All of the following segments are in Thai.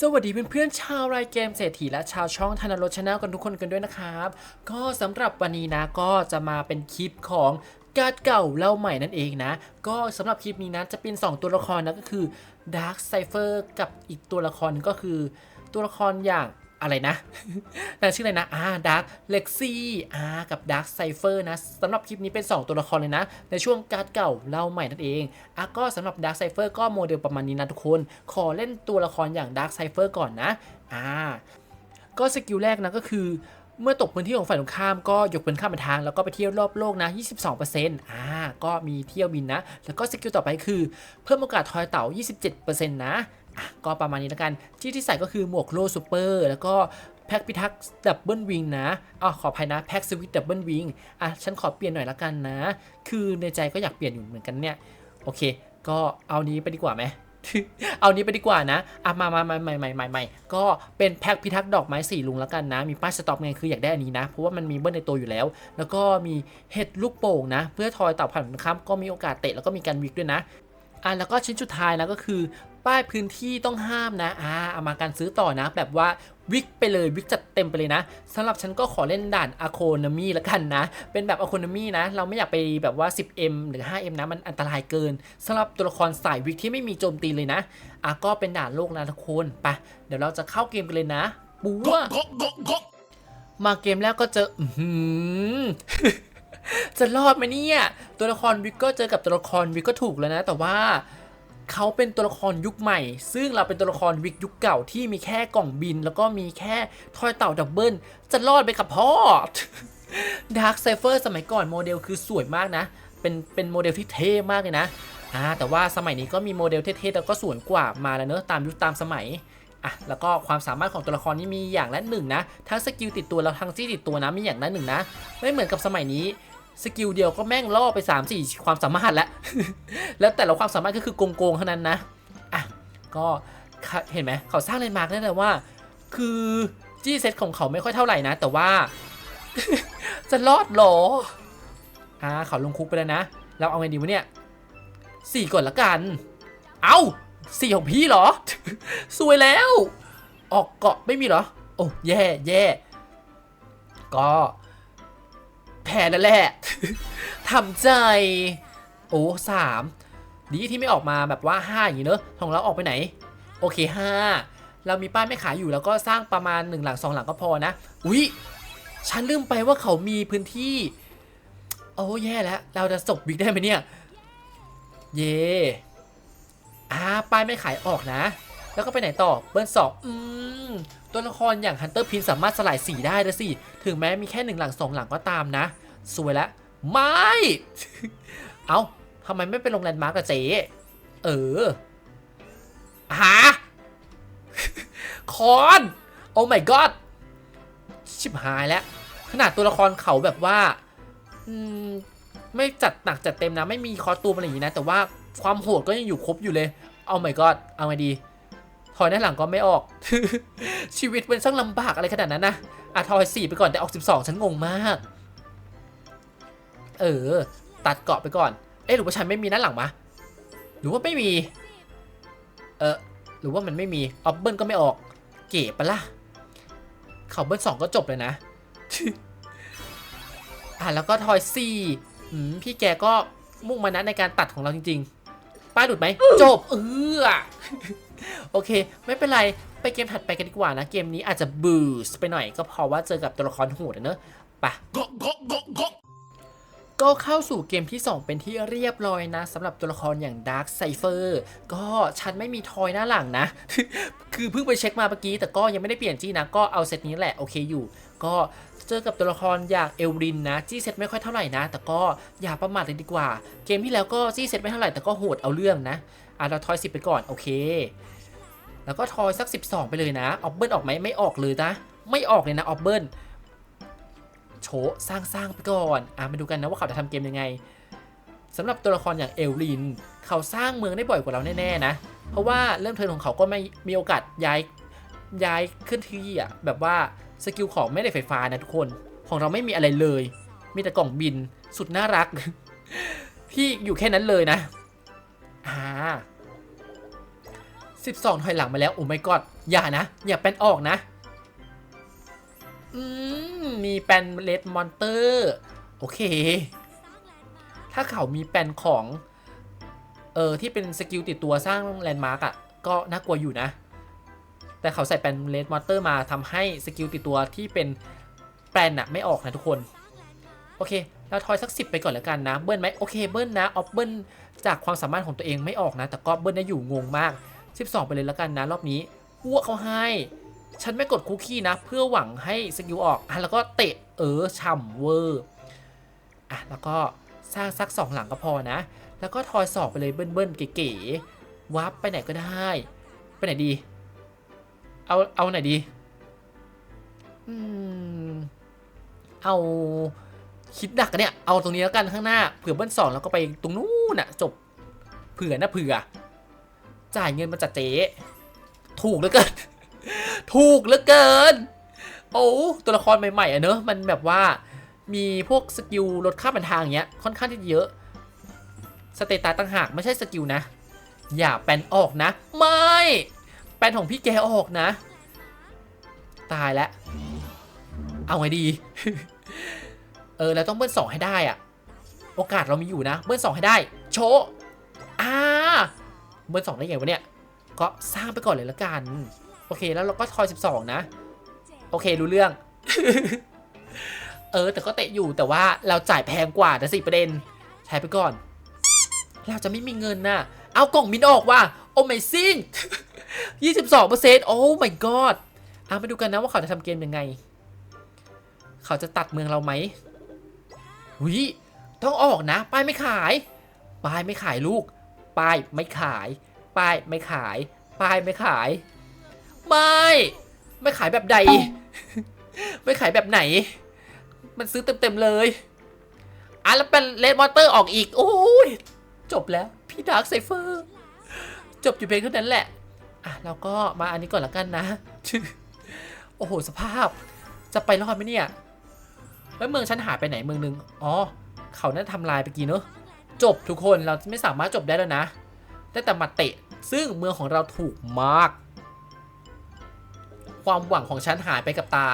สวัสดีเพื่อนๆชาวรายเกมเศรษฐีและชาวช่องธนรสชาแนลกันทุกคนกันด้วยนะครับ ก็สำหรับวันนี้นะก็จะมาเป็นคลิปของการ์ดเก่าเล่าใหม่นั่นเองนะ ก็สำหรับคลิปนี้นะจะเป็น 2 ตัวละครนะก็คือ Dark Cypher กับอีกตัวละครหนึ่งก็คือ ตัวละครอย่าง อะไรนะนางชื่ออะไรนะอ่า Dark Lexi อ่ากับ Dark Cypher นะสำหรับคลิปนี้เป็น 2 ตัวละครเลยนะ ในช่วงการ์ดเก่าเล่าใหม่นั่นเองอะก็สำหรับ Dark Cypher ก็โมเดลประมาณนี้นะทุกคน ขอเล่นตัวละครอย่าง Dark Cypher ก่อนนะอ่าก็สกิลแรกนะก็คือเมื่อตกพื้นที่ของฝ่ายตรงข้ามก็ยกปืนข้ามไปทาง แล้วก็ไปเที่ยวรอบโลกนะ 22%อ่า ก็มีเที่ยวบินนะ แล้วก็สกิลต่อไปคือ เพิ่มโอกาสทอยเต่า 27%นะ ก็ประมาณนี้แล้วกัน ที่ที่ใส่ก็คือหมวกโลซูเปอร์แล้วก็แพ็กพิทักษ์ดับเบิลวิงนะอ๋อขออภัยนะแพ็กสวิตดับเบิลวิงอะฉันขอเปลี่ยนหน่อยละกันนะ คือในใจก็อยากเปลี่ยนอยู่เหมือนกันเนี่ย โอเค ก็เอานี้ไปดีกว่าไหมเอานี้ไปดีกว่านะอะมามามาใหม่ใหม่ใหม่ใหม่ก็เป็นแพ็คพิทักษ์ดอกไม้สี่ลุงแล้วกันนะ มีป้ายสต็อปไงคืออยากได้อันนี้นะ เพราะว่ามันมีเบิ้ลในตัวอยู่แล้ว แล้วก็มีเห็ดลูกโป่งนะ เพื่อทอยเต่าผ่านข้ามก็มีโอกาสเตะแล้วก็มีการวิกด้วยนะอะแล้วก็ชิ้นสุดท้ายนะก็คือ ป้ายพื้นที่ต้องห้ามนะอ่าเอามาการซื้อต่อนะ แบบว่าวิกไปเลยวิกจัดเต็มไปเลยนะสำหรับฉันก็ขอเล่นด่านอะโคนามีละกันนะ เป็นแบบอะโคนามีนะ เราไม่อยากไปแบบว่า 10M หรือ 5M นะมันอันตรายเกินสำหรับตัวละครสายวิกที่ไม่มีโจมตีเลยนะอะก็เป็นด่านโลกนะทุกคนไปเดี๋ยวเราจะเข้าเกมกันเลยนะปูวมาเกมแรกก็เจออื้อหือจะรอดไหมเนี่ยตัวละครวิกก็เจอกับตัวละครวิกก็ถูกแล้วนะ แต่ว่า เขาเป็นตัวละครยุคใหม่ ซึ่งเราเป็นตัวละครวิกยุคเก่าที่มีแค่กล่องบิน แล้วก็มีแค่ทอยเต่าดับเบิลจะรอดไปกับพ่อดาร์คไซเฟอร์สมัยก่อนโมเดลคือสวยมากนะ เป็นเป็นโมเดลที่เท่มากเลยนะอ่าแต่ว่าสมัยนี้ก็มีโมเดลเท่ๆแต่ก็สวยกว่ามาแล้วเนอะตามยุคตามสมัยอะแล้วก็ความสามารถของตัวละครนี่มีอย่างละหนึ่งนะทั้งสกิลติดตัวแล้วทั้งจี้ติดตัวนะมีอย่างละหนึ่งนะไม่เหมือนกับสมัยนี้ สกิลเดียวก็แม่งล่อไป 3 4 ความสามารถแล้ว แล้วแต่ละความสามารถก็คือโกงๆเท่านั้นนะอะก็เห็นไหมเขาสร้างเลนมาร์กได้เลยว่า คือจี้เซตของเขาไม่ค่อยเท่าไหร่นะ แต่ว่า จะรอดหรออ่าเขาลงคุกไปแล้วนะ เราเอาไงดีวะเนี่ยสี่ก่อนละกัน เอาสี่ของพี่เหรอ สวยแล้ว ออกเกาะไม่มีเหรอ โอ้แย่แย่ก็ แพ้แล้วแหละ ทำใจ โอ้สามดีที่ไม่ออกมาแบบว่าห้าอย่างนี้เนอะของเราออกไปไหน โอเคห้าเรามีป้ายไม่ขายอยู่แล้วก็สร้างประมาณหนึ่งหลังสองหลังก็พอนะ อุ๊ย ฉันลืมไปว่าเขามีพื้นที่ โอ้แย่แล้ว เราจะจบบิ๊กได้ไหมเนี่ย เย่อ่าป้ายไม่ขายออกนะ แล้วก็ไปไหนต่อเบิร์นสองอืมตัวละครอย่างฮันเตอร์พินสามารถสลายสีได้นะสิ ถึงแม้มีแค่หนึ่งหลังสองหลังก็ตามนะ สวยแล้วไม่ เอาทำไมไม่เป็นโรงแรมมาร์กอะเจ๊เออหาคอนโอ้ my god ชิบหายแล้ว ขนาดตัวละครเขาแบบว่าอมไม่จัดหนักจัดเต็มนะ ไม่มีคอสตูมอะไรอย่างนี้นะ แต่ว่าความโหดก็ยังอยู่ครบอยู่เลย เอา my god เอาไงดี ถอยหน้าหลังก็ไม่ออก ชีวิตเป็นช่างลำบากอะไรขนาดนั้นนะอะทอยสี่ไปก่อนแต่ออก12ฉันงงมาก เออ ตัดเกาะไปก่อน เอ๊ะหรือว่าฉันไม่มีด้าหลังมะหรือว่าไม่มี เออหรือว่ามันไม่มีออฟเบิลก็ไม่ออก เก๋ปะล่ะเขาเบิลสองก็จบเลยนะ อะแล้วก็ทอยสี่พี่แกก็มุ่งมานะในการตัดของเราจริง ๆ ป้ายหลุดไหม จบ เออ โอเค ไม่เป็นไร ไปเกมถัดไปกันดีกว่านะ เกมนี้อาจจะบูสต์ไปหน่อยก็เพราะว่าเจอกับตัวละครโหดอะเนอะไปะก็เข้าสู่เกมที่ 2 เป็นที่เรียบร้อยนะสำหรับตัวละครอย่าง Dark Cypher ก็ฉันไม่มีทอยหน้าหลังนะ คือเพิ่งไปเช็คมาเมื่อกี้ แต่ก็ยังไม่ได้เปลี่ยนจี้นะ ก็เอาเซตนี้แหละ โอเคอยู่ ก็ เจอกับตัวละครอย่างเอลรินนะจี้เซตไม่ค่อยเท่าไหร่นะ แต่ก็อย่าประมาทเลยดีกว่า เกมที่แล้วก็จี้เซตไม่เท่าไหร่แต่ก็โหดเอาเรื่องนะอะเราทอยสิไปก่อนโอเค แล้วก็ทอยสัก 12 ไปเลยนะออบเบิลออกไหมไม่ออกเลยนะไม่ออกเลยนะออบเบิลโฉสร้างสร้างไปก่อนอะมาดูกันนะว่าเขาจะทำเกมยังไงสำหรับตัวละครอย่างเอลลิน เขาสร้างเมืองได้บ่อยกว่าเราแน่ๆนะ เพราะว่าเริ่มเทิร์นของเขาก็ไม่มีโอกาสย้ายย้ายขึ้นที่อะแบบว่า สกิลของไม่ได้ไฟฟ้านะทุกคน ของเราไม่มีอะไรเลย มีแต่กล่องบินสุดน่ารัก ที่อยู่แค่นั้นเลยนะอ่า12ถอยหลังมาแล้ว โอ้ไม่กอดอย่านะ อย่าเป็นออกนะ อืม มีแปนเลดมอนเตอร์ โอเค ถ้าเขามีแปนของ เออที่เป็นสกิลติดตัวสร้างแลนด์มาร์กอะ ก็น่ากลัวอยู่นะ แต่เขาใส่แปลนเลดมอนเตอร์มาทำให้สกิลติดตัวที่เป็นแปลนอะไม่ออกนะทุกคน โอเค เราทอยสักสิบไปก่อนแล้วกันนะ เบิ้ลไหมโอเคเบิ้ลนะออฟเบิ้ลจากความสามารถของตัวเองไม่ออกนะ แต่ก็เบิ้ลได้อยู่งงมาก 12 ไปเลยแล้วกันนะ รอบนี้อ้วกเขาให้ ฉันไม่กดคุกกี้นะ เพื่อหวังให้สกิลออกอะแล้วก็เตะเออฉ่ำเวอร์อะแล้วก็สร้างสักสองหลังก็พอนะ แล้วก็ทอยสอบไปเลยเบิ้ลๆเก๋ๆวับไปไหนก็ได้ ไปไหนดี เอาเอาไหนดีอืมเอาคิดดักกันเนี่ย เอาตรงนี้แล้วกันข้างหน้าเผื่อเบิ้ลสองแล้วก็ไปตรงนู้นน่ะ จบเผื่อนะเผื่อ จ่ายเงินมาจากเจ๊ถูกเหลือเกิน ถูกเหลือเกิน โอ้ตัวละครใหม่ๆอะเนอะมันแบบว่ามีพวกสกิลลดค่าบันทางอย่างเงี้ยค่อนข้างที่จะเยอะ สเตตัสต่างหากไม่ใช่สกิลนะ อย่าแปลนออกนะ ไม่แปล นของพี่แกออกนะ ตายแล้ว เอาไงดี เออเราต้องเบิ้ลสองให้ได้อะโอกาสเรามีอยู่นะ เบิ้ลสองให้ได้ โชว์อ่าเบิ้ลสองได้ไงวะเนี่ย ก็สร้างไปก่อนเลยละกัน โอเค แล้วเราก็ทอย 12 นะ โอเค รู้เรื่อง เออ แต่ก็เตะอยู่ แต่ว่าเราจ่ายแพงกว่าแต่สิประเด็น ใช้ไปก่อน เราจะไม่มีเงินน่ะ เอากล่องมินออกว่ะโอ้ไม่ซิ่ง 22เปอร์เซ็นต์โอ้ my god เอามาดูกันนะว่าเขาจะทำเกมยังไง เขาจะตัดเมืองเราไหมวิต้องออกนะ ป้ายไม่ขาย ป้ายไม่ขายลูก ป้ายไม่ขาย ป้ายไม่ขาย ป้ายไม่ขาย ไม่ไม่ขายแบบใด ไม่ขายแบบไหน มันซื้อเต็มๆเลยอะแล้วเป็นเลดมอเตอร์ออกอีก โอ้ยจบแล้ว พี่ดาร์คไซเฟอร์ จบอยู่เพียงเท่านั้นแหละ อะเราก็มาอันนี้ก่อนละกันนะ โอ้โหสภาพ จะไปรอดไหมเนี่ยแล้วเมืองฉันหายไปไหนเมืองหนึง อ๋อ เขาน่าทำลายไปกี่เนอะ จบทุกคนเราไม่สามารถจบได้แล้วนะ ได้แต่มาเตะ ซึ่งเมืองของเราถูกมาก ความหวังของฉันหายไปกับตา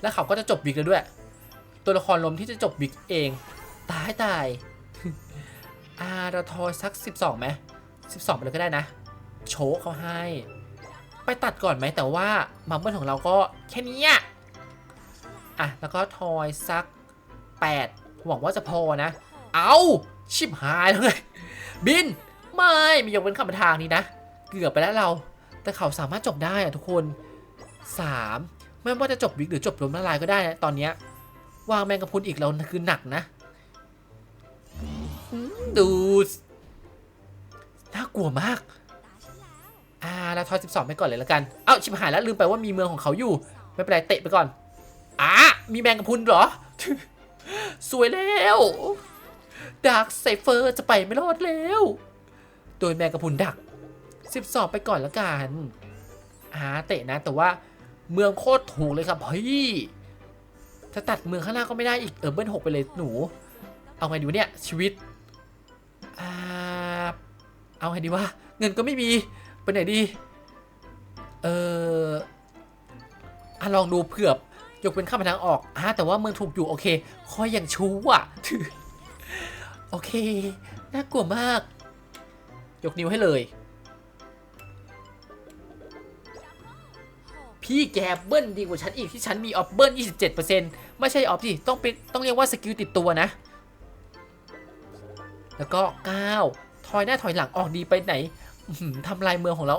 และเขาก็จะจบบิ๊กแล้วด้วย ตัวละครลมที่จะจบบิ๊กเอง ตายตายอ่าเราทอยสัก 12ไหม12ไปเลยก็ได้นะ โชว์เขาให้ ไปตัดก่อนไหมแต่ว่ามัมเบิลของเราก็แค่นี้อะอะ แล้วก็ทอยสัก 8 หวังว่าจะพอนะ เอาชิบหายแล้วเลยบิน ไม่มียกเว้นคำทางนี้นะ เกือบไปแล้วเรา แต่เขาสามารถจบได้อะทุกคน 3 ไม่ว่าจะจบวิกหรือจบลมละลายก็ได้นะตอนเนี้ยวางแมงกะพุนอีกเราคือหนักนะดูน่ากลัวมาก อ่าเราทอย12ไปก่อนเลยละกัน เอ้าชิบหายแล้วลืมไปว่ามีเมืองของเขาอยู่ ไม่เป็นไรเตะไปก่อนอะมีแมงกะพุนเหรอ สวยแล้วดาร์คไซเฟอร์จะไปไม่รอดแล้ว โดยแมงกะพุนดัก12ไปก่อนละกันอ่าเตะนะ แต่ว่าเมืองโคตรถูกเลยครับเฮ้ยจะตัดเมืองข้างล่าก็ไม่ได้อีกเออเบิ้ลหกไปเลยหนู เอาไงดีวะเนี่ยชีวิตอ่าเอาไงดีวะเงินก็ไม่มี ไปไหนดี เอออะลองดูเผื่อยกเป็นข้ามทางออกอะแต่ว่าเมืองถูกอยู่โอเค คอยอย่างชูอะโอเค น่ากลัวมาก ยกนิ้วให้เลย พี่แกเบิ้ลดีกว่าฉันอีกที่ฉันมีออฟเบิ้ล27%ไม่ใช่ออฟสิต้องเป็นต้องเรียกว่าสกิลติดตัวนะ แล้วก็ 9 ถอยหน้าถอยหลังออกดีไปไหน ทำลายเมืองของเรา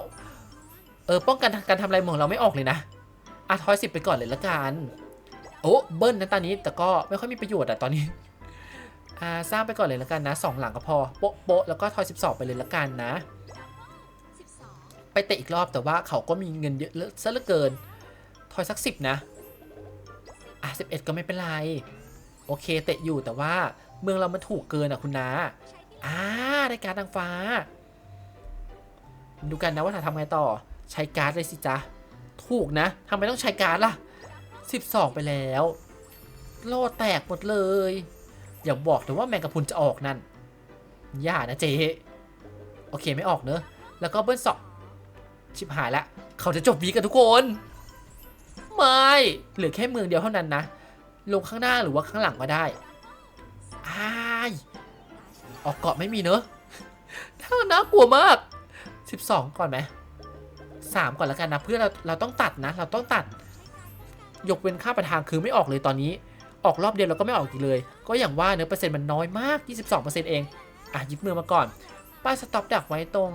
เออ ป้องกันการทำลายเมืองของเราไม่ออกเลยนะอะทอยสิบไปก่อนเลยละกัน โอ้เบิ้ลนะตอนนี้ แต่ก็ไม่ค่อยมีประโยชน์อะตอนนี้ อ่า สร้างไปก่อนเลยละกันนะสองหลังก็พอ โป๊ะโป๊ะแล้วก็ทอย12ไปเลยละกันนะ ไปเตะอีกรอบแต่ว่าเขาก็มีเงินเยอะเซะเหลือเกิน ทอยสักสิบนะ อะสิบเอ็ดก็ไม่เป็นไร โอเค เตะอยู่แต่ว่าเมืองเรามันถูกเกินอะคุณนาอ่าได้การดนางฟ้า ดูกันนะว่าถ้าทำไงต่อ ใช้การ์ดเลยสิจ๊ะ ถูกนะทำไมต้องใช้การ์ดล่ะ 12 ไปแล้ว โลดแตกหมดเลย อย่าบอกแต่ว่าแมงกะพุนจะออกนั่น อย่านะเจ๊โอเคไม่ออกเนอะ แล้วก็เบิ้ลสองชิบหายละ เขาจะจบวีกันทุกคน ไม่ เหลือแค่เมืองเดียวเท่านั้นนะ ลงข้างหน้าหรือว่าข้างหลังก็ได้อาย ออกเกาะไม่มีเนอะถ้าน่ากลัวมาก 12 ก่อนไหมสามก่อนแล้วกันนะเพื่อเราเราต้องตัดนะ เราต้องตัด ยกเว้นค่าประทางคือไม่ออกเลยตอนนี้ ออกรอบเดียวเราก็ไม่ออกอีกเลย ก็อย่างว่าเนื้อเปอร์เซ็นต์มันน้อยมาก 22%เองอะยิบมือมาก่อน ป้ายสต็อปดักไว้ตรง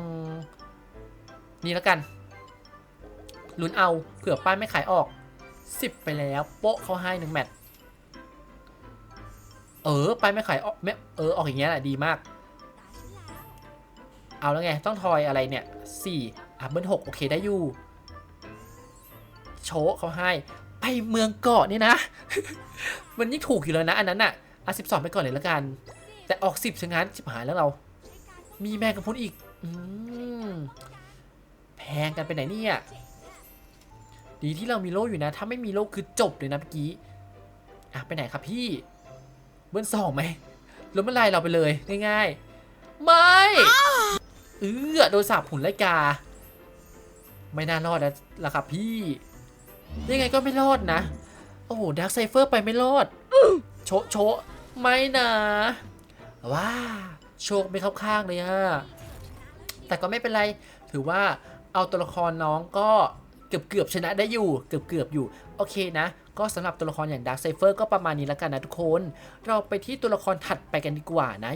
นี้แล้วกันลุ้นเอาเผื่อป้ายไม่ขายออก 10 ไปแล้ว โป๊ะเขาให้หนึ่งแมตช์เออป้ายไม่ขายออกไม่เออออกอย่างเงี้ยแหละดีมาก เอาแล้วไง ต้องทอยอะไรเนี่ย4อะเบิ้ลหกโอเคได้อยู่ โชเขาให้ ไปเมืองเกาะนี่นะ มันยิ่งถูกอยู่แล้วนะ อันนั้นอะอะสิบสองไปก่อนเลยละกัน แต่ออกสิบชะงั้นชิบหายแล้วเรา มีแมงกะพุนอีก อืมแพงกันไปไหนเนี่ย ดีที่เรามีโล่อยู่นะ ถ้าไม่มีโล่คือจบเลยนะเมื่อกี้ อะไปไหนครับพี่ เบิ้ลสองไหมล้มละลายเราไปเลยง่ายๆ ไม่ เออโดนสาบผุนไลกา ไม่น่ารอดแล้วล่ะครับพี่ ยังไงก็ไม่รอดนะ โอ้โหดักไซเฟอร์ไปไม่รอด โชโชไม่นะว้าโชคไม่เข้าข้างเลยอะแต่ก็ไม่เป็นไร ถือว่าเอาตัวละครน้องก็เกือบเกือบชนะได้อยู่ เกือบเกือบอยู่ โอเคนะ ก็สำหรับตัวละครอย่างดักไซเฟอร์ก็ประมาณนี้แล้วกันนะทุกคน เราไปที่ตัวละครถัดไปกันดีกว่านะ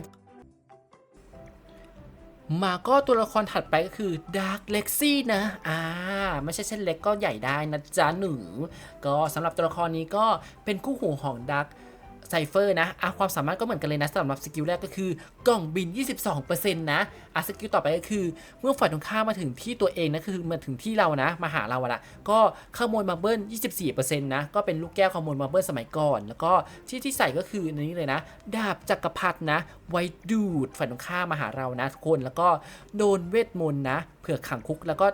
มาก็ตัวละครถัดไปก็คือดาร์กเล็กซี่นะ อ่า ไม่ใช่เส้นเล็กก็ใหญ่ได้นะจ๊ะหนู ก็สำหรับตัวละครนี้ก็เป็นคู่หูของดาร์ค ไซเฟอร์นะอะความสามารถก็เหมือนกันเลยนะสำหรับสกิลแรกก็คือกล่องบิน 22%นะอะสกิลต่อไปก็คือ เมื่อฝ่ายตรงข้ามมาถึงที่ตัวเองนะคือมาถึงที่เรานะมาหาเราละก็ขโมยมาเบิล24%นะก็เป็นลูกแก้วขโมยมาเบิลสมัยก่อน แล้วก็ที่ที่ใส่ก็คืออันนี้เลยนะ ดาบจักรพรรดินะ ไว้ดูดฝ่ายตรงข้ามมาหาเรานะทุกคนแล้วก็โดนเวทมนต์นะเผื่อขังคุกแล้วก็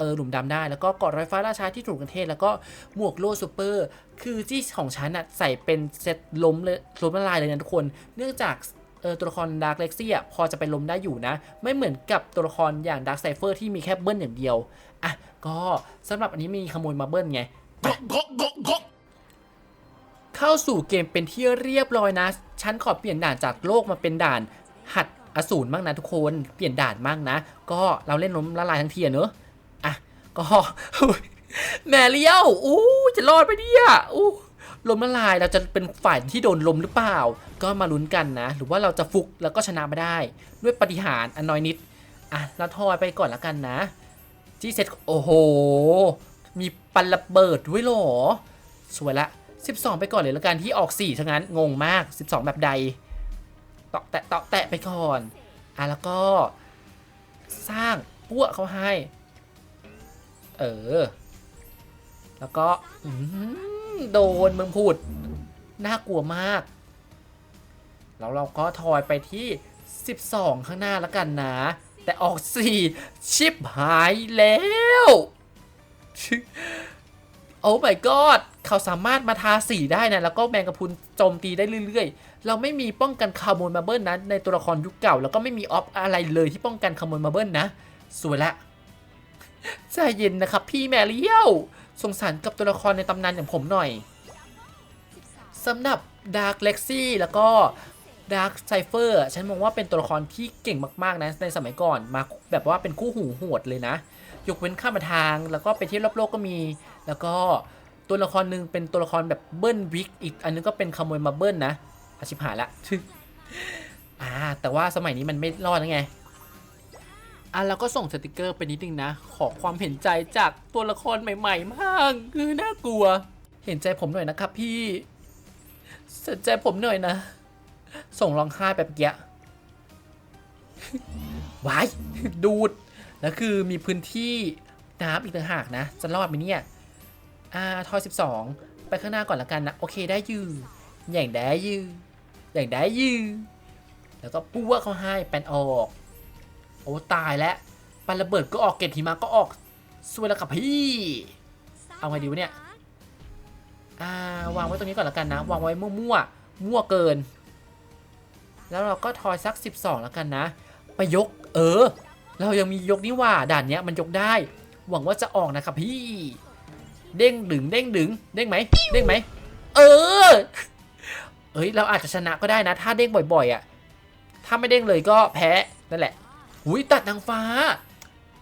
เออหลุมดำได้ แล้วก็เกาะรอยฟ้าราชาที่ถูกกันเทศ แล้วก็หมวกโล่ซูเปอร์ คือที่ของฉันอะใส่เป็นเซตล้มเลยล้มละลายเลยนะทุกคน เนื่องจากเออตัวละครดาร์ l เล็กซี่อะพอจะไปล้มได้อยู่นะ ไม่เหมือนกับตัวละครอย่างดาร์ c ไซเฟอร์ที่มีแค่เบิ้ลอย่างเดียว อะ ก็สำหรับอันนี้มีขโมยมาเบิ้ลไงเข้าสู่เกมเป็นที่เรียบร้อยนะ ฉันขอเปลี่ยนด่านจากโลกมาเป็นด่านหัดอสูรบ้างนะทุกคน เปลี่ยนด่านบ้างนะ ก็เราเล่นล้มละลายทั้งทีอะเนอะอะ ก็แม่เลี้ยวอู้จะรอดไปเนี่ยอู้ลมละลายเราจะเป็นฝ่ายที่โดนลมหรือเปล่า ก็มาลุ้นกันนะ หรือว่าเราจะฟุกแล้วก็ชนะมาได้ ด้วยปฏิหารย์อันน้อยนิด อะเราทอยไปก่อนแล้วกันนะที่เซ็ตโอ้โห มีปันระเบิดด้วยเหรอ สวยละ 12 ไปก่อนเลยแล้วกันที่ออก4ทั้งนั้นงงมาก 12 แบบใดตาะแตะตาะแตะไปก่อน อะแล้วก็ สร้างปั้วเขาให้ เออ แล้วก็โดนมึงพูด น่ากลัวมาก แล้วเราก็ทอยไปที่ 12 ข้างหน้าแล้วกันนะ แต่ออก 4 ชิปหายแล้ว โอ้ my god เขาสามารถมาทาสีได้นะ แล้วก็แมงกะพุนโจมตีได้เรื่อยๆ เราไม่มีป้องกันขโมยมาเบิลนะในตัวละครยุคเก่า แล้วก็ไม่มีออฟอะไรเลยที่ป้องกันขโมยมาเบิลนะ สวยละ ใจเย็นนะครับ พี่แมรี่เยลสงสารกับตัวละครในตำนานอย่างผมหน่อยสำหรับ Dark Lexi แล้วก็ Dark Cypher อะฉันมองว่าเป็นตัวละครที่เก่งมาก ๆ นะ ในสมัยก่อนมาแบบว่าเป็นคู่หูโหดเลยนะ ยกเว้นข้ามมาทางแล้วก็ไปเที่ยวรอบโลกก็มี แล้วก็ตัวละครหนึ่งเป็นตัวละครแบบเบิ้ลวิกอีกอันนึงก็เป็นขโมยมาเบิ้ลนะอาชิบหายละอ่าแต่ว่าสมัยนี้มันไม่รอดแล้วไง อะเราก็ส่งสติกเกอร์ไปนิดนึงนะ ขอความเห็นใจจากตัวละครใหม่ๆมากคือน่ากลัว เห็นใจผมหน่อยนะครับพี่สนใจผมหน่อยนะ ส่งร้องไห้ไปเกี้ยวายดูด แล้วคือมีพื้นที่น้ำอีกต่างหากนะ จะรอดไหมเนี่ยอ่าทอย12 ไปข้างหน้าก่อนละกันนะ โอเคได้ยืออย่างได้ยือย่างได้ยือแล้วก็ปั้วเขาให้แปนออก โอ้ตายแล้วปันระเบิดก็ออกเกตหิมะก็ออกสวยแล้วกับพี่ เอาไงดีวะเนี่ย อ่าวางไว้ตรงนี้ก่อนละกันนะ วางไว้มั่วๆ มั่วเกิน แล้วเราก็ทอยสัก 12แล้วกันนะ ไปยก เออ เรายังมียกนี่ว่าด่านเนี้ยมันยกได้ หวังว่าจะออกนะครับพี่ เด้งดึงเด้งดึงเด้งไหมเด้งไหม เออ เอ้ยเราอาจจะชนะก็ได้นะ ถ้าเด้งบ่อยๆอะ ถ้าไม่เด้งเลยก็แพ้นั่นแหละ หุยตัดนางฟ้า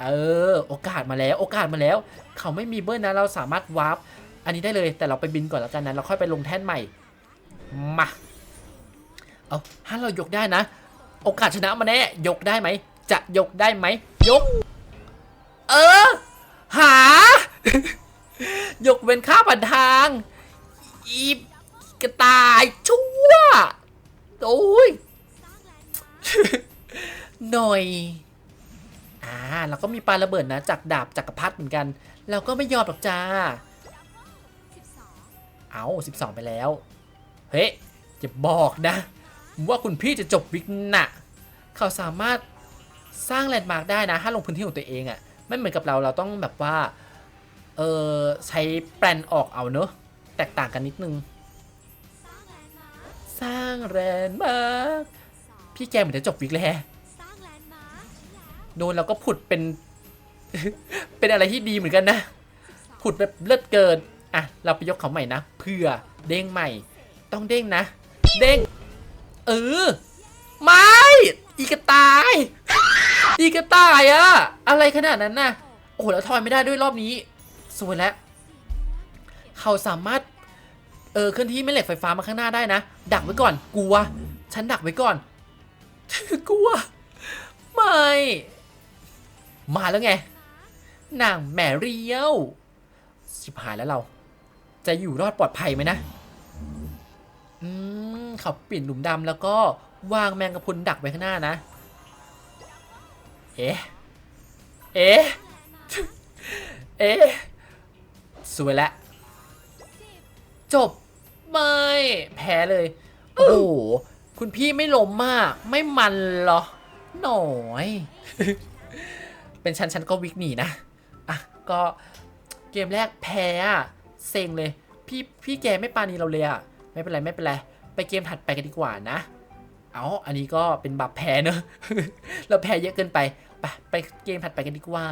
เออ โอกาสมาแล้ว โอกาสมาแล้ว เขาไม่มีเบิ้ลนะ เราสามารถวาร์ปอันนี้ได้เลย แต่เราไปบินก่อนแล้วกันนะ เราค่อยไปลงแท่นใหม่ มา เอาถ้าเรายกได้นะ โอกาสชนะมาแน่ ยกได้ไหม จะยกได้ไหม ยก เออ หา ยกเว้นค่าผ่านทาง อีกระต่ายชั่ว โอ้ย หน่อยอ่าแล้วก็มีปลาระเบิดนะจากดาบจักรพรรดิเหมือนกัน เราก็ไม่ยอมหรอกจ้า เอา12ไปแล้ว เฮ้ยอย่าบอกนะ ว่าคุณพี่จะจบวิกน่ะเขาสามารถสร้างแลนด์มาร์กได้นะถ้าลงพื้นที่ของตัวเองอะ่ะไม่เหมือนกับเราเราต้องแบบว่า เออใช้แปลนออกเอาเนอะแตกต่างกันนิดนึง สร้างแลนด์มาร์กพี่แกเหมือนจะจบวิกแล้ว แล้วโดนเราก็ผุดเป็น เป็นอะไรที่ดีเหมือนกันนะ ผุดแบบเลิศเกิน อะ เราไปยกเขาใหม่นะเพื่อเด้งใหม่ ต้องเด้งนะ เด้ง เออ ไม่ อีกระตาย อีกระตายอะอะไรขนาดนั้นน่ะ โอ้โหแล้วทอยไม่ได้ด้วยรอบนี้ สวยแล้ว เขาสามารถ เออเคลื่อนที่แม่เหล็กไฟฟ้ามาข้างหน้าได้นะ ดักไว้ก่อน กลัว ฉันดักไว้ก่อน กลัว ไม่ มาแล้วไง นางแมรียวชิบหายแล้วเรา จะอยู่รอดปลอดภัยไหมนะ อืมเขาเปลี่ยนหลุมดำแล้วก็วางแมงกะพรุนดักไว้ข้างหน้านะ เอ๊ะ เอ๊ะ เอ๊ะ สวยแล้วจบไม่แพ้เลย โอ้โห คุณพี่ไม่ล้มมาก ไม่มันเหรอ หน่อย เป็นฉันฉันก็วิกหนีนะ อะ ก็เกมแรกแพ้อะเซ็งเลย พี่พี่แกไม่ปานีเราเลยอะไม่เป็นไรไม่เป็นไร ไปเกมถัดไปกันดีกว่านะ เอาอันนี้ก็เป็นบัฟแพ้เนอะเราแพ้เยอะเกินไปไปไปเกมถัดไปกันดีกว่า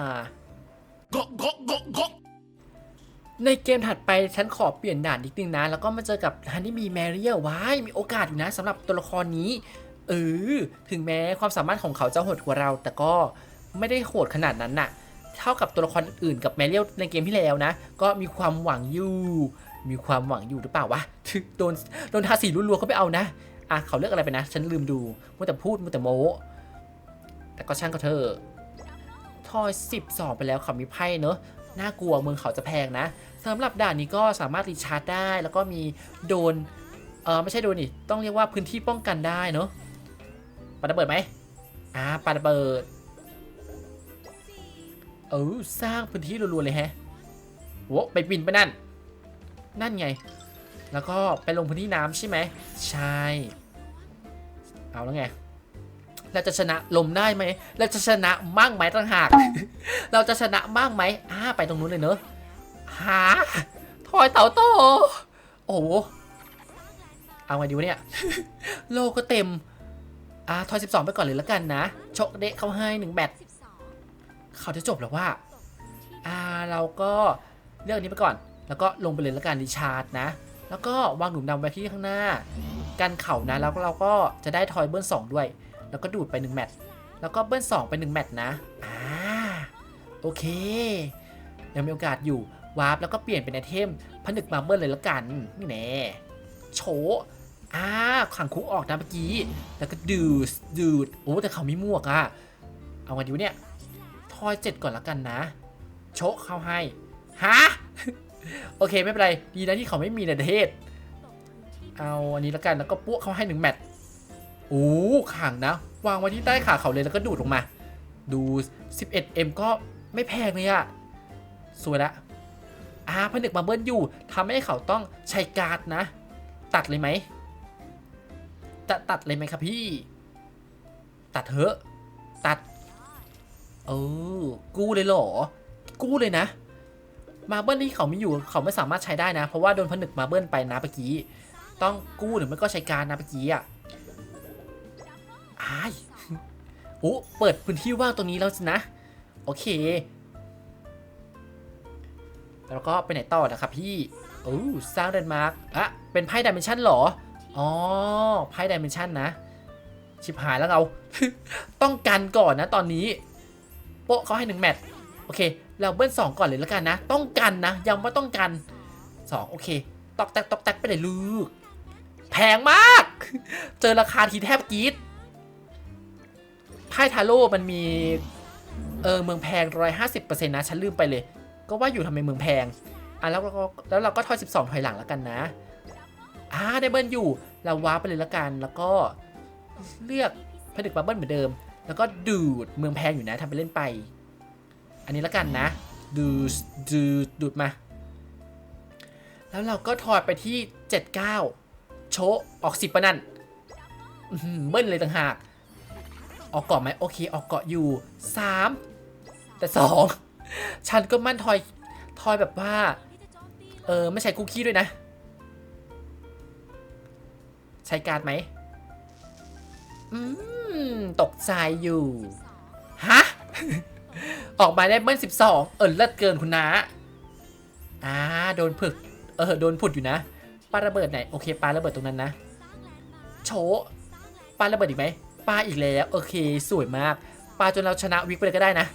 ในเกมถัดไปฉันขอเปลี่ยนด่านนิดนึงนะ แล้วก็มาเจอกับฮันนี่มีแมรี่ว้ายมีโอกาสอยู่นะสำหรับตัวละครนี้เออถึงแม้ความสามารถของเขาจะโหดกว่าเรา แต่ก็ ไม่ได้โหดขนาดนั้นน่ะ เท่ากับตัวละครอื่นกับแมรี่ในเกมที่แล้วนะ ก็มีความหวังอยู่ มีความหวังอยู่หรือเปล่าวะโดนโดนทาสีรัวๆเขาไปเอานะอะเขาเลือกอะไรไปนะ ฉันลืมดูมัวแต่พูดมัวแต่โม้แต่ก็ช่างก็เธอทอย12 ไปแล้วเขามีไพ่เนอะน่ากลัวเมืองเขาจะแพงนะสำหรับด่านนี้ก็สามารถรีชาร์จได้ แล้วก็มีโดนเออไม่ใช่โดนนี่ต้องเรียกว่าพื้นที่ป้องกันได้เนอะปาระเบิดไหมอ่าปาระเบิด เออสร้างพื้นที่รัวๆเลยแฮะโว้ไปบินไปนั่น นั่นไง แล้วก็ไปลงพื้นที่น้ำใช่ไหมใช่ เอาแล้วไงเราจะชนะลมได้ไหมเราจะชนะมั่งไหมต่างหาก เราจะชนะมั่งไหมอ่าไปตรงนู้นเลยเนอะหาทอยเต่าโต โอ้โหเอาไงดีวะเนี่ย โลก็เต็ม อ่าทอย 12 ไปก่อนเลยแล้วกันนะชกเดะเข้าให้หนึ่งแบต เขาจะจบแล้วว่า อ่าเราก็เลือกอันนี้ไปก่อน แล้วก็ลงไปเลยแล้วกันรีชาร์จนะ แล้วก็วางหนุมดำไว้ที่ข้างหน้า กันเข่านะแล้วเราก็จะได้ทอยเบิ้ลสองด้วย แล้วก็ดูดไป1แมตช์แล้วก็เบิ้ลสองไป1แมตช์นะอ่าโอเค ยังมีโอกาสอยู่วาร์ปแล้วก็เปลี่ยนเป็นไอเทมผนึกมาเบิ้ลเลยแล้วกันนี่แน่โฉอ่าขังคุกออกนะเมื่อกี้ แล้วก็ดูดดูดโอ้แต่เขามีหมวกอะเอาไงดีวะเนี่ย ทอยเจ็ดก่อนละกันนะ โชะเขาให้ ฮะ โอเคไม่เป็นไร ดีนะที่เขาไม่มีในประเทศ เอาอันนี้ละกันแล้วก็ปุ๊เขาให้หนึ่งแมตช์โอ้ขังนะ วางไว้ที่ใต้ขาเขาเลยแล้วก็ดูดลงมา ดู 11M ก็ไม่แพงเลยอะสวยละอ่าผนึกมาเบิ้ลอยู่ทำให้เขาต้องใช้การ์ดนะ ตัดเลยไหมจะตัดเลยไหมครับพี่ ตัดเถอะ ตัด เออกู้เลยเหรอ กู้เลยนะ มาเบิ้ลที่เขาไม่อยู่เขาไม่สามารถใช้ได้นะ เพราะว่าโดนผนึกมาเบิ้ลไปนะเมื่อกี้ ต้องกู้หรือไม่ก็ใช้การนะเมื่อกี้อะอายโอ้เปิดพื้นที่ว่างตรงนี้แล้วสินะ โอเค แล้วก็ไปไหนต่อนะครับพี่โอ้สร้างแลนมาร์กอะเป็นไพ่ดิเมนชันหรอ อ๋อ ไพ่ดิเมนชันนะ ชิบหายแล้วเรา ต้องกันก่อนนะตอนนี้ โปะเขาให้หนึ่งแมตช์โอเค เราเบิ้ลสองก่อนเลยแล้วกันนะ ต้องกันนะย้ำว่าต้องกันสองโอเค ตอกแตกตอกแตกไปเลยลูก แพงมาก เจอราคาทีแทบกีดไพ่ทาโร่มันมีเออเมืองแพงร้อยห้าสิบเปอร์เซ็นต์นะ ฉันลืมไปเลย ก็ว่าอยู่ทำไมเมืองแพง อะแล้วเราก็แล้วเราก็ทอยสิบสองถอยหลังแล้วกันนะ อ่าได้เบิ้ลอยู่ เราว้าร์ไปเลยแล้วกัน แล้วก็เลือกผนึกบับเบิ้ลเหมือนเดิม แล้วก็ดูดเมืองแพงอยู่นะทำไปเล่นไป อันนี้แล้วกันนะ ดูดดูดดูดมา แล้วเราก็ถอดไปที่ 79 โชออก10ปะนั่นเบิ้ลเลยต่างหาก ออกเกาะไหมโอเค ออกเกาะอยู่ 3 แต่ 2 ฉันก็มั่นทอยทอยแบบว่า เออ ไม่ใช้คุกกี้ด้วยนะ ใช้การ์ดไหมอืม ตกใจอยู่ ฮะ ออกมาได้เบิ้ลสิบสองเออเลิศเกินคุณน้าอ่าโดนผึก เออ โดนผุดอยู่นะปาระเบิดไหน โอเคปาระเบิดตรงนั้นนะ โชปาระเบิดอีกไหมปาอีกแล้ว โอเค สวยมากปาจนเราชนะวิกไปเลยก็ได้นะ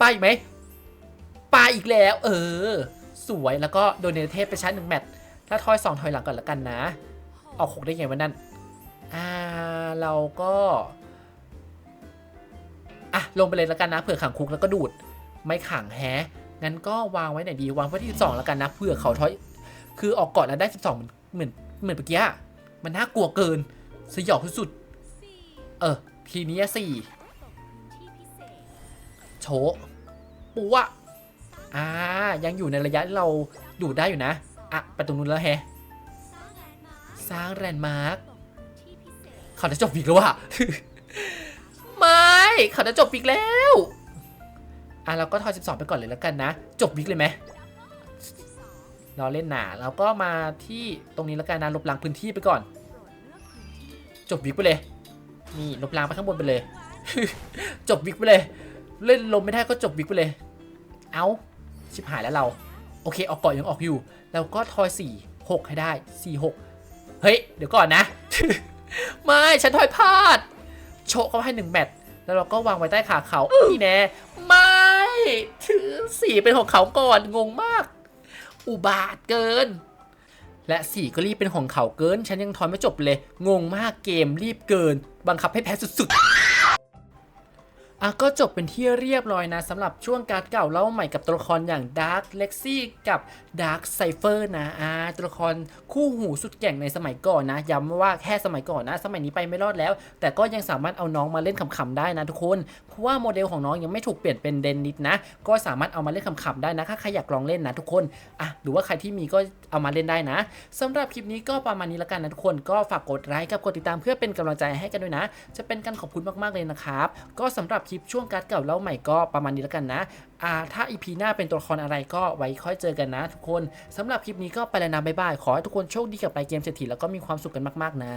ปาอีกไหมปาอีกแล้ว เออ สวยแล้วก็โดนเนเทพไปชั้นหนึ่งแมตช์แล้วทอยสองถอยหลังก่อนละกันนะ ออกหกได้ไงวันนั้น อ่าเราก็อะลงไปเลยแล้วกันนะเผื่อขังคุกแล้วก็ดูดไม่ขังแฮะงั้นก็วางไว้ไหนดีวางไว้ที่12แล้วกันนะเผื่อเขาถอย คือออกก่อนแล้วได้ 12 เหมือนเหมือนเหมือนเมื่อกี้มันน่ากลัวเกินสยองสุดเออทีนี้สี่โชะปัวอ่ายังอยู่ในระยะเราดูดได้อยู่นะ อะไปตรงนู้นแล้วแฮะ สร้างแลนด์มาร์ค เขาจะจบอีกแล้วว่ะไม่เขาจะจบอีกแล้วอะเราก็ทอย12 ไปก่อนเลยแล้วกันนะ จบวิกเลยไหมเราเล่นหนาเราก็มาที่ตรงนี้แล้วกันนะลบล้างพื้นที่ไปก่อน จบวิกไปเลยนี่ลบล้างไปข้างบนไปเลย จบวิกไปเลย เล่นลมไม่ได้ก็จบวิกไปเลย เอาชิบหายแล้วเรา โอเคออกเกาะยังออกอยู่ แล้วก็ทอย4 6ให้ได้4 6เฮ้ยเดี๋ยวก่อนนะ ไม่ฉันถอยพลาด โชกเขาให้หนึ่งแมตช์แล้วเราก็วางไว้ใต้ขาเขานี่แน่ไม่ถือสีเป็นของเขาก่อนงงมาก อุบาทเกิน และสีก็รีบเป็นของเขาเกิน ฉันยังทอยไม่จบเลย งงมากเกมรีบเกิน บังคับให้แพ้สุดๆ อะก็จบเป็นที่เรียบร้อยนะสำหรับช่วงการ์ดเก่าเล่าใหม่กับตัวละครอย่าง Dark Lexi กับ Dark Cypher นะอ่าตัวละครคู่หูสุดแก่งในสมัยก่อนนะย้ำว่าแค่สมัยก่อนนะ สมัยนี้ไปไม่รอดแล้ว แต่ก็ยังสามารถเอาน้องมาเล่นขำๆได้นะทุกคน เพราะว่าโมเดลของน้องยังไม่ถูกเปลี่ยนเป็นเดนนิดนะ ก็สามารถเอามาเล่นขำๆได้นะถ้าใครอยากลองเล่นนะทุกคนอะหรือว่าใครที่มีก็เอามาเล่นได้นะสำหรับคลิปนี้ก็ประมาณนี้แล้วกันนะทุกคนก็ฝากกดไลค์กับกดติดตามเพื่อเป็นกำลังใจให้กันด้วยนะ จะเป็นการขอบคุณมากๆเลยนะครับก็สำหรับคลิปช่วงการ์ดเก่าเล่าใหม่ก็ประมาณนี้แล้วกันนะอ่าถ้าอีพีหน้าเป็นตัวละครอะไรก็ไว้ค่อยเจอกันนะทุกคนสำหรับคลิปนี้ก็ไปแล้วนะบ๊ายบายขอให้ทุกคนโชคดีกับไปเกมเศรษฐีแล้วก็มีความสุขกันมากๆนะ